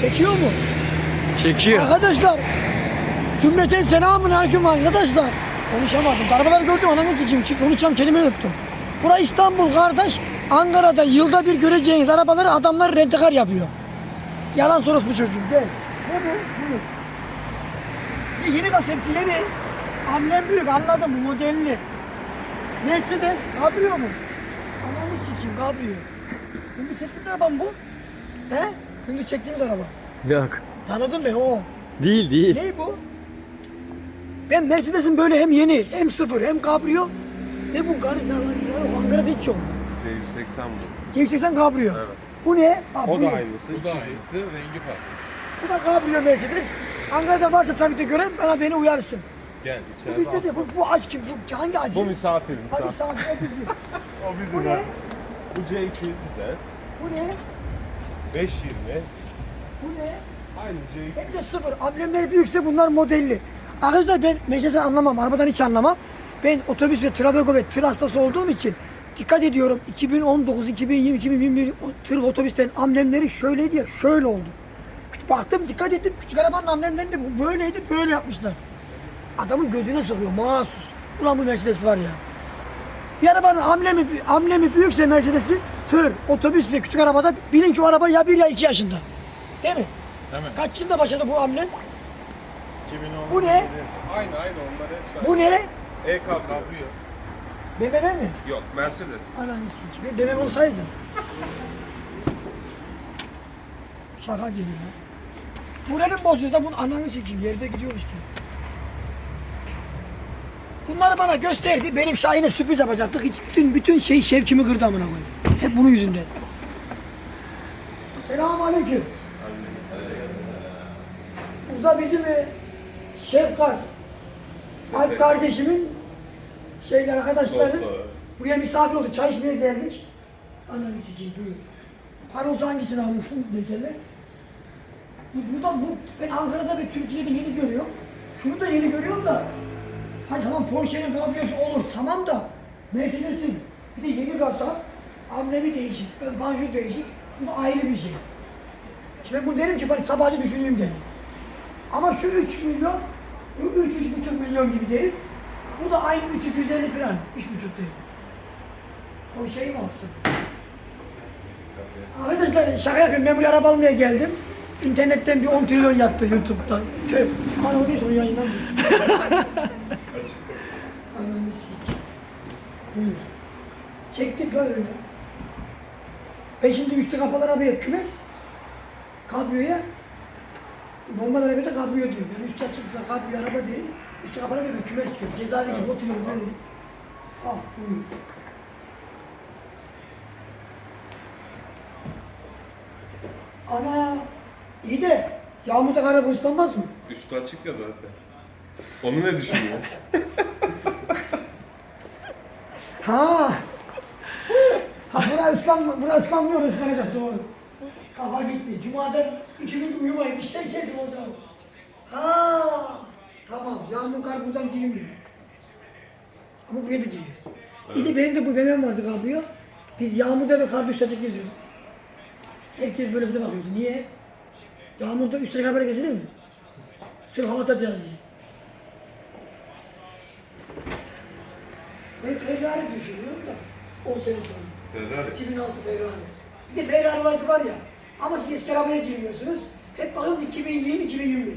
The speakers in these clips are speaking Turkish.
Çekiyor mu? Çekiyor. Arkadaşlar cümleten selamun aleyküm arkadaşlar. Konuşamadım. Arabaları gördüm ananı sikeyim. Çık konuşacağım kelime yoktu. Bura İstanbul kardeş. Ankara'da yılda bir göreceğiniz arabaları adamlar rentekar yapıyor. Yalan sorusu bu çocuğum. Gel. Ne bu? Bu. Ya yeni gaz hepsi yeni. Amblem büyük anladım bu modelli. Mercedes kabrio mu? Ananı sikeyim kabrio. Şimdi çektiğimiz araba mı bu? He? Şimdi çektiğimiz araba. Yok. Tanıdın beni o. Değil değil. Ne bu? Ben Mercedes'in böyle hem yeni hem sıfır hem kabrio. Ne bu garip ne var ya? Ankara'da hiç yok. C180 bu. C80 kabrio. Bu ne? Ha, O bu. da aynısı. Bu da aynısı, rengi farklı. Bu da kabrio Mercedes. Ankara'da varsa trafikte gören bana beni uyarsın. Gel Bu içeride bizde de bu, bu aç kim? Bu hangi acı? Bu misafir Hadi misafir. sağ o bizim. O bizim. Bu ne? ha. Bu C200 dizel. Bu ne? 520. Bu ne? Aynı C200. Hem de sıfır. Amblemleri büyükse bunlar modelli. Arkadaşlar ben Mercedes'i anlamam. Arabadan hiç anlamam. Ben otobüs ve Travelgo ve tır hastası olduğum için dikkat ediyorum. 2019, 2020, 2021 o tır otobüsten amblemleri şöyleydi ya şöyle oldu. Baktım dikkat ettim. Küçük arabanın amblemlerini de böyleydi böyle yapmışlar. Adamın gözüne sokuyor mahsus. Ulan bu Mercedes var ya. Bir arabanın amblemi, amblemi büyükse Mercedes'in tır, otobüs ve küçük arabada bilin ki o araba ya bir ya iki yaşında. Değil mi? Hemen. Kaç yılda başladı bu amblem? 2010. Bu ne? Aynı aynı onlar hepsi Bu ne? aynı. E-Cabrio. BMW mi? Yok Mercedes. Ananı sikeyim. BMW olsaydı. Şaka gibi ya. Bu neden bozuyor da bunun ananı sikeyim. Yerde gidiyormuş gibi. Bunları bana gösterdi. Benim Şahin'e sürpriz yapacaktık. Hiç bütün bütün şey şevkimi kırdı amına koyayım. Hep bunun yüzünden. Selamun aleyküm. Burada bizim e, Şefkar Alp kardeşimin şeyler arkadaşları buraya misafir oldu. Çay içmeye geldik. Ananı sikeyim buyur. Paros hangisini alırsın deseler. Bu, burada bu ben Ankara'da ve Türkiye'de yeni görüyorum. Şunu da yeni görüyorum da. Hani tamam Porsche'nin kabriosu olur tamam da Mercedes'in bir de yeni kasa amblemi değişik, ön panjur değişik. Bu ayrı bir şey. Şimdi ben bunu derim ki ben sabahçı düşüneyim derim. Ama şu 3 milyon, bu 3-3,5 milyon gibi derim. Bu da aynı 350 falan, 3,5 değil. O şey mi alsın? Arkadaşlar şaka yapıyorum, ben buraya araba almaya geldim. İnternetten bir 10 trilyon yattı YouTube'dan. Tüh, hani o neyse onu yayınlamıyor. Ananı sikeyim. Buyur. Çektik la öyle. Ben şimdi üstü kapalı arabaya kümes, kabriyoya, normal arabaya da kabriyo diyor. Yani üstü açıksa kabriyo araba derim, üstü kapalı arabaya kümes diyor. Cezaevi gibi oturuyorum böyle. Ah buyur. Ana, iyi de yağmurda araba ıslanmaz mı? Üstü açık ya zaten. Onu ne düşünüyor? Ha. Ha bura ıslan, bura ıslanmıyor ıslanacak doğru. Kafa gitti. Cuma'dan iki gün uyumayın. İşte ses o zaman. Ha. Tamam. Yağmur kar buradan girmiyor. Ama buraya da giriyor. Bir de benim de bu memem vardı kabrıyor. Biz yağmurda ve karda üst açık geziyorduk. Herkes böyle bize bakıyordu. Niye? Yağmurda üst açık habere gezilir mi? Sırf hava atacağız diye. Ben Ferrari düşünüyorum da 10 sene sonra. Ferrari. 2006 Ferrari. Bir de Ferrari olayı var ya. Ama siz eski arabaya girmiyorsunuz. Hep bakın 2020-2021.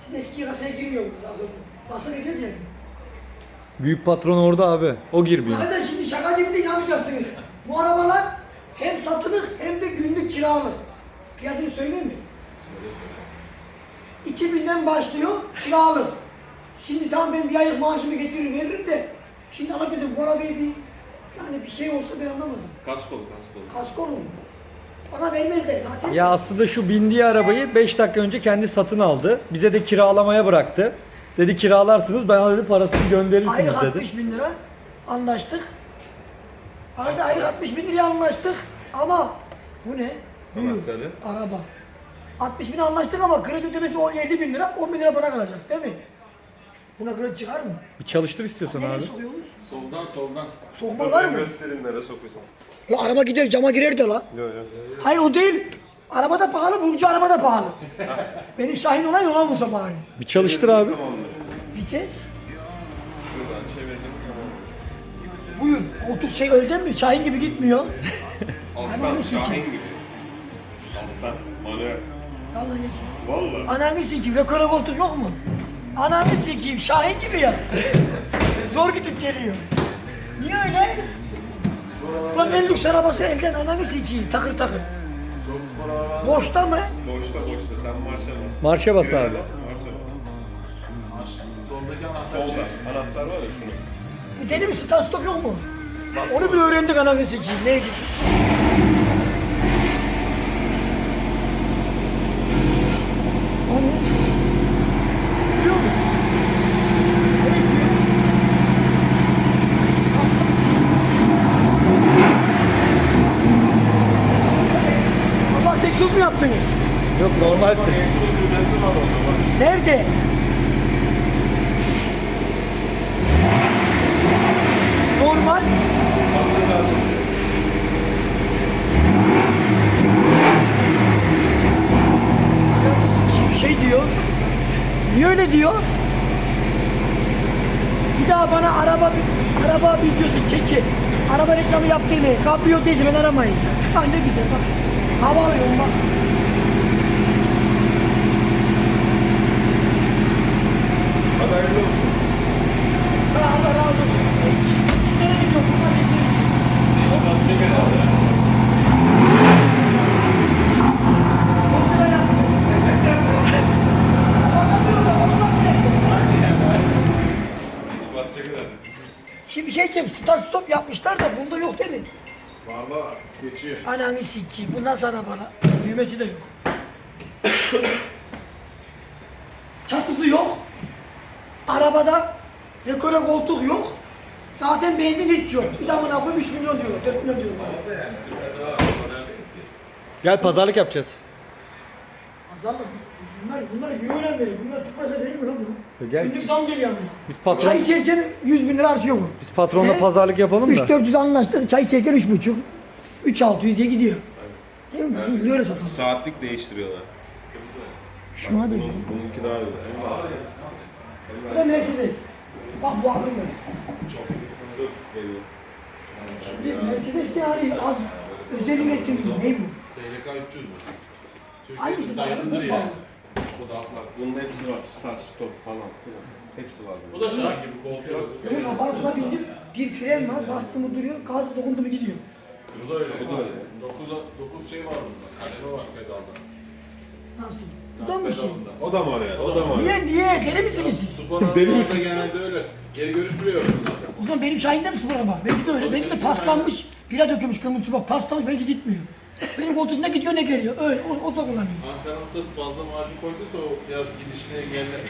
Siz eski kasaya girmiyorsunuz. Basın ediyor diye. Büyük patron orada abi. O girmiyor. Arkadaşlar şimdi şaka gibi de inanmayacaksınız. Bu arabalar hem satılık hem de günlük kiralık. Fiyatını söyleyeyim mi? 2000'den başlıyor kiralık. Şimdi tamam ben bir aylık maaşımı getirir veririm de şimdi alakası bu arabaya bir yani bir şey olsa ben anlamadım. Kaskolu kaskolu. Kasko olur mu? Bana vermezler zaten. Ya aslında şu bindiği arabayı 5 dakika önce kendi satın aldı. Bize de kiralamaya bıraktı. Dedi kiralarsınız ben dedi parasını gönderirsiniz Aylık dedi. 60 bin lira anlaştık. Arada aylık 60 bin liraya anlaştık ama bu ne? Buyur. Anahtarı. Araba. 60 bin anlaştık ama kredi ödemesi o 50 bin lira, 10 bin lira bana kalacak değil mi? Buna kredi çıkar mı? Bir çalıştır istiyorsan Nereye abi. Soldan soldan. Sokma var mı? göstereyim nereye sokacağım. Ya araba gider cama girer de la. Yok yok. Hayır o değil. Araba da pahalı, Burcu araba da pahalı. Benim Şahin olay ona vursa bari. Bir çalıştır abi. Vites. Şuradan çevirdim tamam. Buyur. Koltuk şey öldü mi? Şahin gibi gitmiyor. Alttan Ananı sikeyim. Şahin gibi. Alttan. Manuel. Vallahi. Valla. Ananı sikeyim. Rekora koltuk yok mu? Ananı sikeyim. Şahin gibi ya. Zor gidip geliyor. Niye öyle? Ulan en lüks arabası elden ananı sikeyim. Takır takır. Boşta mı? Boşta boşta. Sen marşa bas. Marşa bas abi. Marşa bas. Soldaki anahtar Solda. çek. Anahtar var ya şunu. Bu deli mi? Start stop yok mu? Onu bile öğrendik ananı sikeyim. Neydi? Onu. Biliyor musun? Evet, biliyor. Allah tek söz mü yaptınız? Yok normal ses. Nerede? Normal. Bir şey diyor. Niye öyle diyor? Bir daha bana araba araba videosu çeki. Araba reklamı yaptığını, kabriyo teyze ben aramayın. Ha ne güzel bak. Hava alıyorum bak. Hayırlı olsun. Sana Allah razı olsun. Nereye gidiyor? Bunlar bizim için. Çek herhalde. Şimdi şey diyeceğim. Start stop yapmışlar da bunda yok değil mi? Var var. Geçiyor. Ananı sikeyim. Bu nasıl araba Düğmesi de yok. Çatısı yok. Arabada dekore koltuk yok. Zaten benzin hiç yok. Bir damına koyup 3 milyon diyor. 4 milyon diyor bana. Gel pazarlık yapacağız. Azarla bunlar bunlar güvenen verir. Bunlar tutmasa verir mi lan bunu? Gel. Günlük zam geliyor ama. Biz patron Çay içerken 100 bin lira artıyor bu. biz patronla He? pazarlık yapalım da. 3-400 anlaştık. Çay içerken 3,5. 3-600 diye gidiyor. Değil mi? Öyle satalım. Saatlik değiştiriyorlar. Şuna da bununki daha güzel. Bu da Mercedes. Bak bu akıllı. Dur, geliyor. Bir Mercedes yani az özel üretim değil. Ne bu? SLK 300 bu. Daha dayanıdır bu ya. pahalı? Bu da aplak. Bunun hepsi var. Start, stop falan. filan. Hepsi var. Bu da Şahin gibi koltuğu. Bunun kafasına bindim. Bir fren var. Bastı mı duruyor. Gaz dokundu mu gidiyor. Bu da öyle. Bu da öyle. 9, 9 şey var bunda. Kademe var pedalda. Nasıl? Bu da mı bir şey? O da mı oraya? O da mı oraya? Niye? Niye? Deli misiniz siz? Spor arabalarda genelde öyle. Geri görüş biliyor bunlarda. O zaman benim Şahin'de mi spor araba? Belki de öyle. Belki de paslanmış. Bira dökülmüş kırmızı bak paslanmış belki gitmiyor. Benim koltuk ne gidiyor ne geliyor. Öyle. O, o da kullanıyor. Ankara ustası fazla macun koyduysa o yaz gidişini engeller.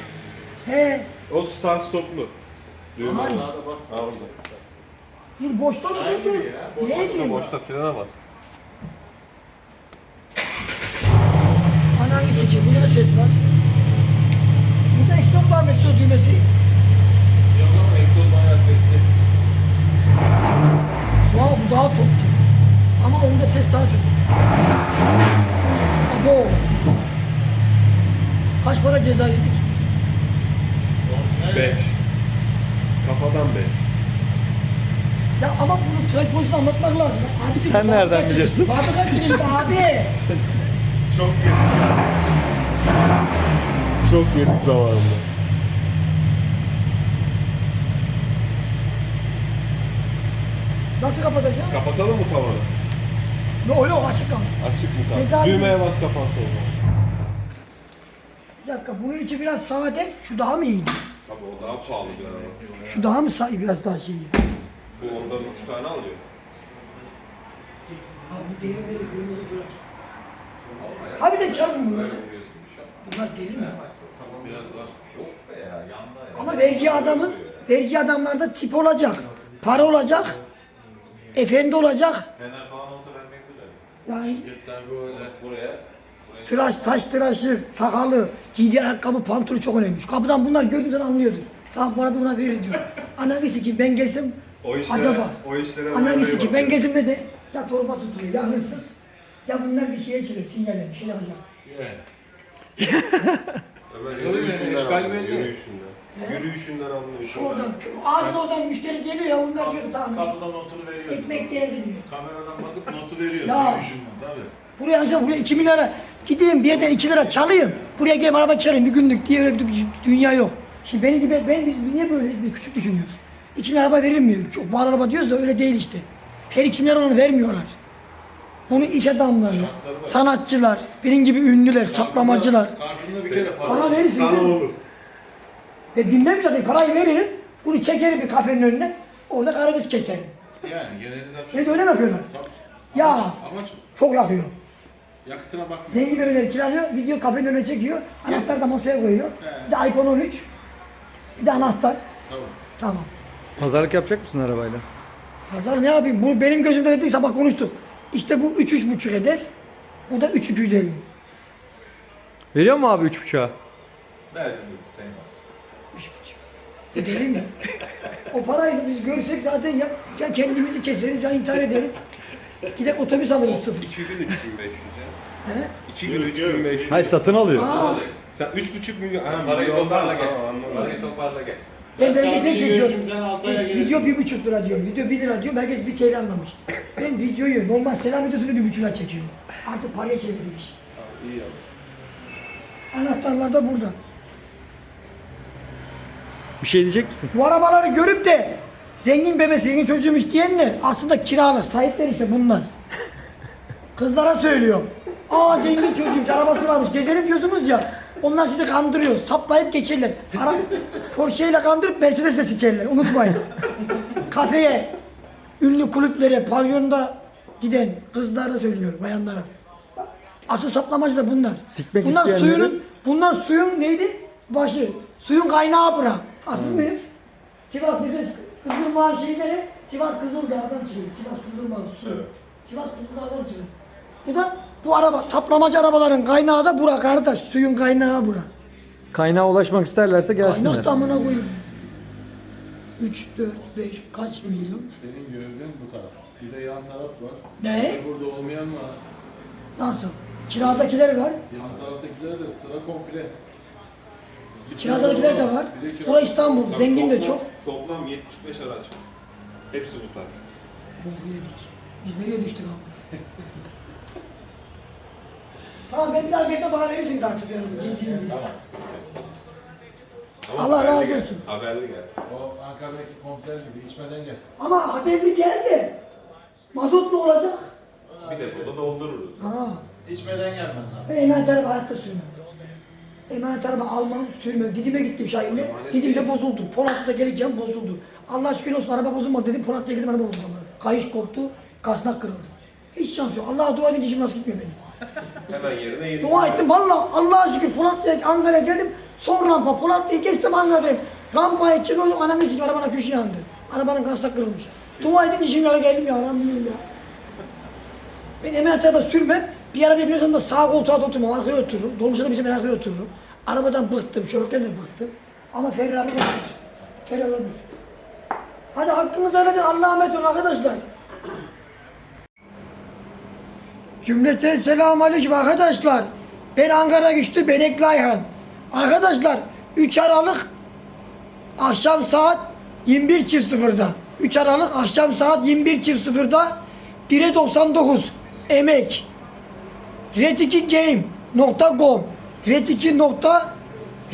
He. O start stoplu. Düğme. Hayır. Sağda bas. Ha orada. Bir boşta mı Şahin durdu? ya, boş boşta frene bas. Ananı sikeyim. Burada da ses var. Burada egzoz var mı egzoz düğmesi? Yok ama egzoz bayağı sesli. Wow, bu daha top. Ama onda ses daha çok. Abo. Kaç para ceza yedik? 5. Kafadan 5. Ya ama bunu trafik polisine anlatmak lazım. Abi, Sen nereden bilirsin? Fabrika çıkıştı abi. Çok yedik. Çok yedik zamanında. Nasıl kapatacağım? Kapatalım mı tavanı? Yok yok açık kalsın. Açık mı? Ceza- Düğmeye bas kapansın o zaman. Bir dakika bunun içi biraz sade. Şu daha mı iyiydi? Abi o daha pahalı bir araba. Şu daha mı sa- biraz daha şeydi? Bu ondan 3 tane alıyor. Abi bu meli kırmızı falan. Abi de çarpın bunları. Bunlar deli mi? Biraz var. Ama vergi adamın, vergi adamlarda tip olacak. Para olacak. Efendi olacak. Fener falan olsa vermek güzel. Yani Geç sahibi olacak. Buraya. tıraş, saç tıraşı, sakalı, giydiği ayakkabı, pantolonu çok önemli. Kapıdan bunlar gördüğün zaman anlıyordur. Tamam bu arada buna veririz diyor. Ananı sikeyim ben gelsem O işlere, acaba. o işlere Ananı vallahi sikeyim ben bakıyorum. gelsem ne de ya torba tutuyor ya hırsız. Ya bunlar bir şeye çıkıyor, sinyaller, bir şey yapacak. Yani. Hemen Tabii, yürüyüşünden eşkal anlıyor, belli. Yürüyüşünden. Yürüyüşünden anlıyor. Şu oradan, şu ağacın oradan müşteri geliyor ya, onlar diyor tamam. Kapıda notunu veriyor. Ekmek değerli diyor. Kameradan bakıp notu veriyor. Ya. Yürüyüşünden tabii. Buraya ancak buraya 2 milyara gideyim bir yerden 2 lira çalayım. Buraya gelip araba çalayım bir günlük diye öyle bir dünya yok. Şimdi benim gibi ben biz niye böyle biz küçük düşünüyoruz? 2 milyar araba verilmiyor. Çok pahalı araba diyoruz da öyle değil işte. Her 2 milyar onu vermiyorlar. Bunu iş adamları, sanatçılar, benim gibi ünlüler, saplamacılar. Kartında bir kere para. Bana verirsin. Sana olur. Ve bilmem zaten parayı veririm. Bunu çekerim bir kafenin önüne. Orada karagöz keserim. Yani generalizasyon. Şimdi öyle mi yapıyorlar? Ya. Amaç, Çok yakıyor. yakıtına bakma. Zengin bebekleri kiralıyor, gidiyor kafenin önüne çekiyor, anahtarı da masaya koyuyor. Bir de iPhone 13, bir de anahtar. Tamam. Tamam. Pazarlık yapacak mısın arabayla? Hazar ne yapayım? Bu benim gözümde dedik sabah konuştuk. İşte bu 3 üç buçuk eder. Bu da 3 250. Veriyor mu abi 3.5'a? Verdim dedi sen olsun. Üç buçuk. Edelim ya. o parayı biz görsek zaten ya, ya kendimizi keseriz ya intihar ederiz. Gider otobüs alırız sıfır. 2 gün 3500 ya. He? 2 gün 3500. Hayır satın alıyor. Aa, Sen 3,5 milyon. Ha, Parayı toparla gel. Parayı toparla gel. Ben belgesel çekiyorum. Biz video bir buçuk lira diyor. Video bir lira diyor. Herkes bir TL anlamış. Ben videoyu normal selam videosunu bir buçuğa çekiyorum. Artık paraya çevirdim iş. İyi ya. Anahtarlar da burada. Bir şey diyecek misin? Bu arabaları görüp de zengin bebesi, zengin çocuğum diyenler aslında kiralı, sahipler işte bunlar. Kızlara söylüyorum. Aa zengin çocuğum, arabası varmış, gezelim diyorsunuz ya. Onlar sizi kandırıyor, saplayıp geçerler. Ara, Porsche ile kandırıp Mercedes'le sikerler, unutmayın. Kafeye, ünlü kulüplere, pavyonda giden kızlara söylüyorum, bayanlara. Asıl saplamacı da bunlar. Sikmek bunlar isteyenleri- suyunun, bunlar suyun neydi? Başı. Suyun kaynağı bura. Haksız mıyım? Sivas bize Kızılmağ şeyleri Sivas Kızıldağ'dan çıkıyor. Sivas Kızılmağ su. Sivas Kızıldağ'dan çıkıyor. Bu da bu araba saplamacı arabaların kaynağı da bura kardeş. Suyun kaynağı bura. Kaynağa ulaşmak isterlerse gelsinler. Kaynak tamına koyayım. 3, 4, 5 kaç milyon? Senin gördüğün bu taraf. Bir de yan taraf var. Ne? Bir de Burada olmayan var. Nasıl? Kiradakiler var. Yan taraftakiler de sıra komple. Bir Kiradakiler de var. Bir de kira- Bura İstanbul. Zengin de Toplam- çok. Toplam 75 araç var. Hepsi bu tarz. Boku yedik. Biz nereye düştük abi? tamam ben bir daha gelde bana verirsin zaten yani gezeyim diye. Tamam sıkıntı yok. Allah haberli razı gel, olsun. Haberli gel. O Ankara'daki komiser gibi içmeden gel. Ama haberli geldi. Mazot mu olacak? Bir de burada doldururuz. Ha. İçmeden gelmen lazım. Ben emanet araba hayatta sürmem. Emanet araba almam, sürmem. Didim'e gittim Şahin'le. Didim'de bozuldu. Polat'ta gelirken bozuldu. Allah şükür olsun araba bozulmadı dedim. Polat'ta geldim araba bozuldu. Kayış koptu, kasnak kırıldı. Hiç şans yok. Allah'a dua edince işim nasıl gitmiyor benim. Hemen yerine yeni. Dua ettim valla Allah'a şükür Polatlı'ya Ankara'ya geldim. Son rampa Polatlı'yı geçtim Ankara'dayım. Rampaya çıkıyordum anamın sikim arabanın köşe yandı. Arabanın kasnak kırılmış. Dua edin işim yara geldim ya Rabbim ya. Ben emanet araba sürmem. Bir araba yapıyorsam da sağ koltuğa da oturmam. Arkaya otururum. Dolmuşa da bir sefer arkaya otururum. Arabadan bıktım. Şoförden de bıktım. Ama Ferrari var. Ferrari var. Hadi hakkınızı helal edin. Allah'a emanet olun arkadaşlar. Cümleten selamun aleyküm arkadaşlar. Ben Ankara güçlü Benekli Ayhan. Arkadaşlar 3 Aralık akşam saat 21.00'da 3 Aralık akşam saat 21.00'da 1'e 99 emek. Retikigame.com retiki nokta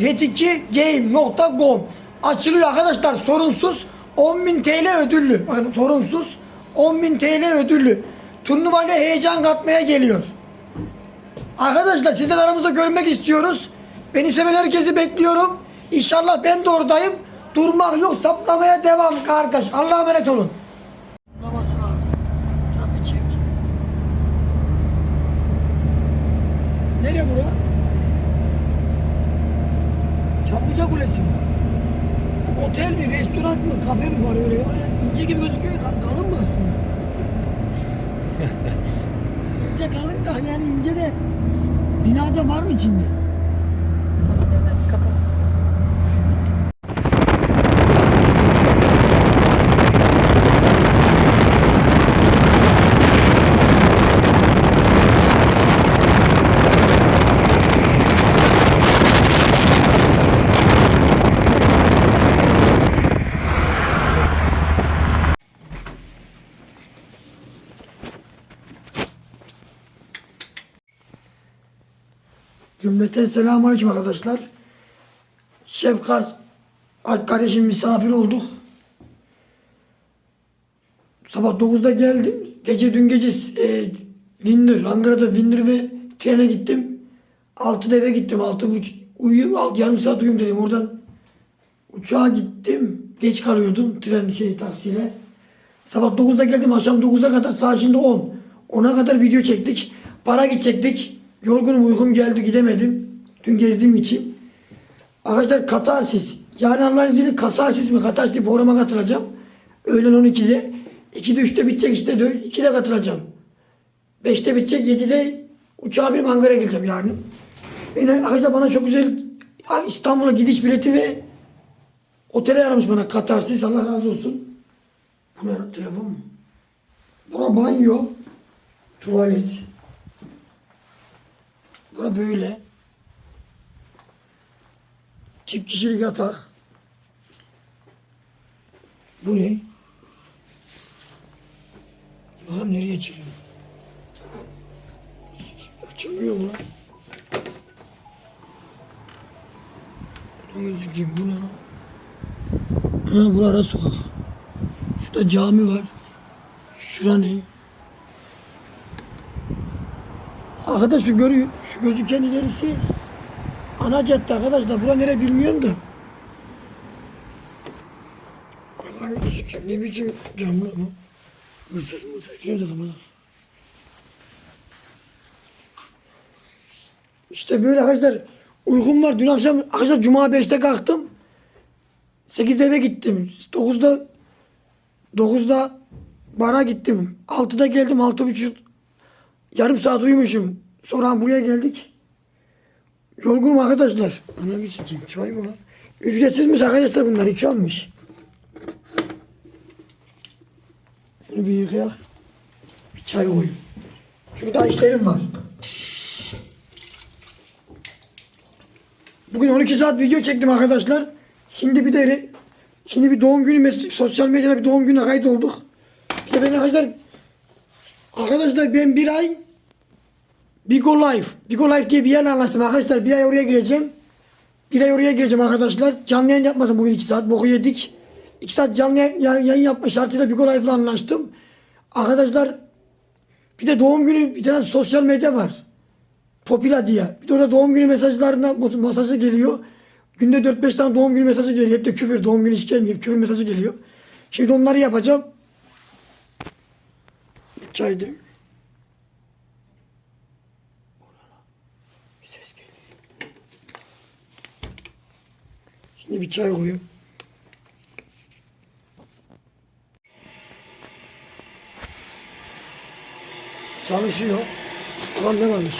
retikigame.com açılıyor arkadaşlar sorunsuz 10.000 TL ödüllü. Bakın sorunsuz 10.000 TL ödüllü turnuvayla heyecan katmaya geliyor Arkadaşlar sizden aramızda görmek istiyoruz. Beni seven herkesi bekliyorum. İnşallah ben de oradayım. Durmak yok saplamaya devam kardeş. Allah'a emanet olun. Tabii çek. Nere bura? Çamlıca Kulesi mi? Bu otel mi, restoran mı, kafe mi var öyle? Öyle ince gibi gözüküyor. Kal- Kalın mı aslında? İnce kalın da yani ince de binada var mı içinde? Cümleten selamünaleyküm arkadaşlar. Şef Kars Alp kardeşim misafir olduk. Sabah 9'da geldim. Gece dün gece e, Windir, Ankara'da Windir ve trene gittim. 6'da eve gittim. 6.30 uyuyup alt, yarım saat uyuyayım dedim. Oradan uçağa gittim. Geç kalıyordum tren şey taksiyle. Sabah 9'da geldim. Akşam 9'a kadar saat şimdi 10. 10'a kadar video çektik. Para gidecektik. Yorgunum uykum geldi gidemedim. Dün gezdiğim için. Arkadaşlar Katarsis. Yarın Allah'ın izniyle Katarsis mi? Katarsis programa katılacağım. Öğlen 12'de. 2'de 3'te bitecek işte. 2'de katılacağım. 5'te bitecek. 7'de uçağa binip Ankara'ya geleceğim yarın. Yine arkadaşlar bana çok güzel İstanbul'a gidiş bileti ve otele yaramış bana Katarsis. Allah razı olsun. Bu ne? Telefon mu? Bura banyo. Tuvalet. Bura böyle. Çift kişilik yatak. Bu ne? Bakalım nereye açılıyor? Açılmıyor mu lan? Lan gözükeyim bu ne lan? Ha bu ara sokak. Şurada cami var. Şura ne? Arkadaş şu görüyor. Şu gözüken ilerisi ana cadde arkadaşlar. Bura nere bilmiyorum da. Ne biçim camlı bu? Hırsız mırsız girdi kapıda. İşte böyle arkadaşlar. Uykum var. Dün akşam arkadaşlar Cuma 5'te kalktım. 8'de eve gittim. 9'da 9'da bara gittim. 6'da geldim. 6.30 yarım saat uyumuşum. Sonra buraya geldik. Yorgunum arkadaşlar. Ana sikeyim. Çay mı lan? Ücretsizmiş arkadaşlar bunlar. iki almış. Şunu bir yıkayak. Bir çay koyayım. Çünkü daha işlerim var. Bugün 12 saat video çektim arkadaşlar. Şimdi bir de şimdi bir doğum günü sosyal medyada bir doğum gününe kayıt olduk. Bir de ben arkadaşlar arkadaşlar ben bir ay Bigo Life. Bigo Life diye bir yerle anlaştım arkadaşlar. Bir ay oraya gireceğim. Bir ay oraya gireceğim arkadaşlar. Canlı yayın yapmadım bugün 2 saat. Boku yedik. 2 saat canlı yayın, yapma şartıyla Bigo Life'la anlaştım. Arkadaşlar bir de doğum günü bir tane sosyal medya var. Popila diye. Bir de orada doğum günü mesajlarına mesajı geliyor. Günde 4-5 tane doğum günü mesajı geliyor. Hep de küfür. Doğum günü hiç gelmiyor. Küfür mesajı geliyor. Şimdi onları yapacağım. Geliyor. Şimdi bir çay koyayım. Çalışıyor. Ulan ne varmış?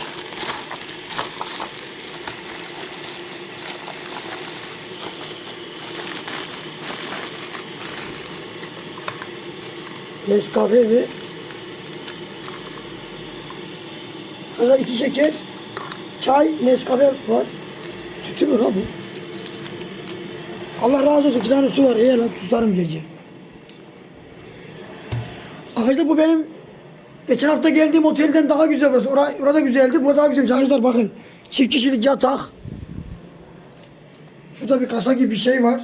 Nescafe ve Burada iki şeker, çay, Nescafe var. Sütü mü bu? Allah razı olsun. iki tane su var. İyi lan susarım gece. Arkadaşlar bu benim geçen hafta geldiğim otelden daha güzel burası. Orada, orada güzeldi. Burada daha güzelmiş. Arkadaşlar bakın. Çift kişilik yatak. Şurada bir kasa gibi bir şey var.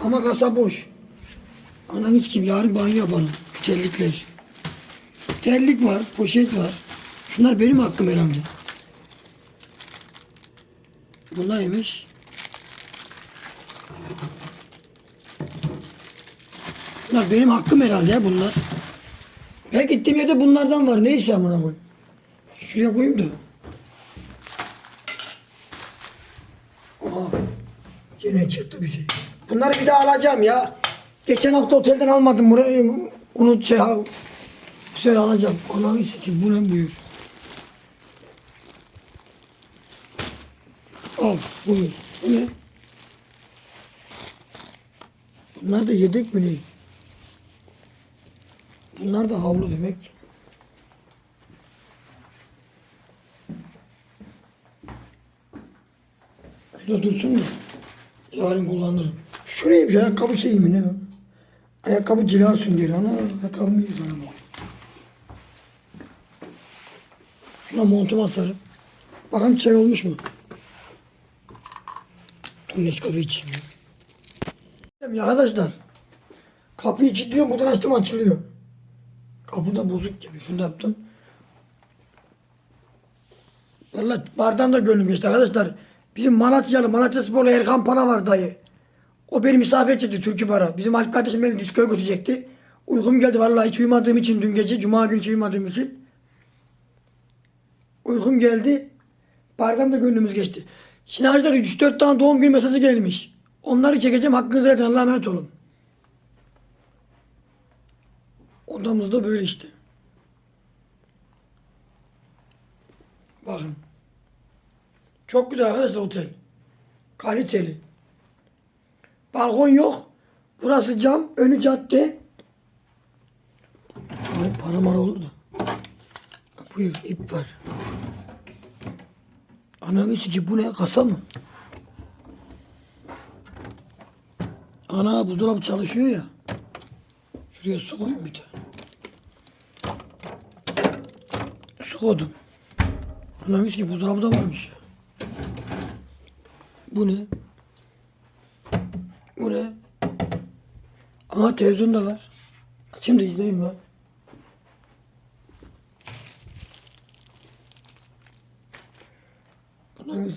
Ama kasa boş. Anan hiç kim? Yarın banyo yapalım. Terlikler. Terlik var. Poşet var. Şunlar benim hakkım herhalde. Bu neymiş? Bunlar benim hakkım herhalde ya bunlar. Ben gittiğim yerde bunlardan var. Neyse amına koyayım. Şuraya koyayım da. Aha. Yine çıktı bir şey. Bunları bir daha alacağım ya. Geçen hafta otelden almadım burayı. Onu şey. Bu sefer alacağım. Ananı sikeyim. Bu ne buyur. Al buyur. Bu ne? Bunlar da yedek mi ne? Bunlar da havlu demek. Şurada dursun da yarın kullanırım. Şu neymiş ayakkabı şey mi ne? Ayakkabı cila süngeri. Ana ayakkabı mı yıkarım o? Şuna montuma sarıp. Bakın çay olmuş mu? İçeyim. Ya arkadaşlar. Kapıyı kilitliyorum buradan açtım açılıyor. Kapı da bozuk gibi. Şunu yaptım. Valla bardan da gönlüm geçti arkadaşlar. Bizim Malatyalı, Malatya Sporlu Erkan Para var dayı. O beni misafir edecekti Türkü Para. Bizim Alp kardeşim beni diskoya götürecekti. Uykum geldi vallahi hiç uyumadığım için dün gece. Cuma günü hiç uyumadığım için. Uykum geldi. Bardan da gönlümüz geçti. Şimdi arkadaşlar 3-4 tane doğum günü mesajı gelmiş. Onları çekeceğim. Hakkınızı edin. Allah'a emanet olun. Odamız da böyle işte. Bakın. Çok güzel arkadaşlar otel. Kaliteli. Balkon yok. Burası cam. Önü cadde. Ay para mara olur da. Buyur ip var. Ananı ki bu ne kasa mı? Ana buzdolabı çalışıyor ya. Şuraya su koyayım bir tane. Su koydum. Anam ki buzdolabı da varmış ya. Bu ne? Bu ne? Aha televizyon da var. Da izleyeyim lan.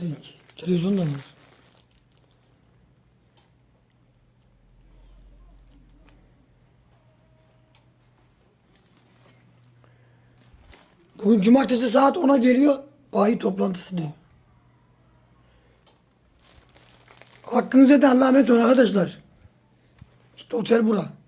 Bu ne güzel ki? Televizyon da var. Bugün cumartesi saat 10'a geliyor. Bayi toplantısı diyor. Hakkınıza da Allah'a emanet olun arkadaşlar. İşte otel bura.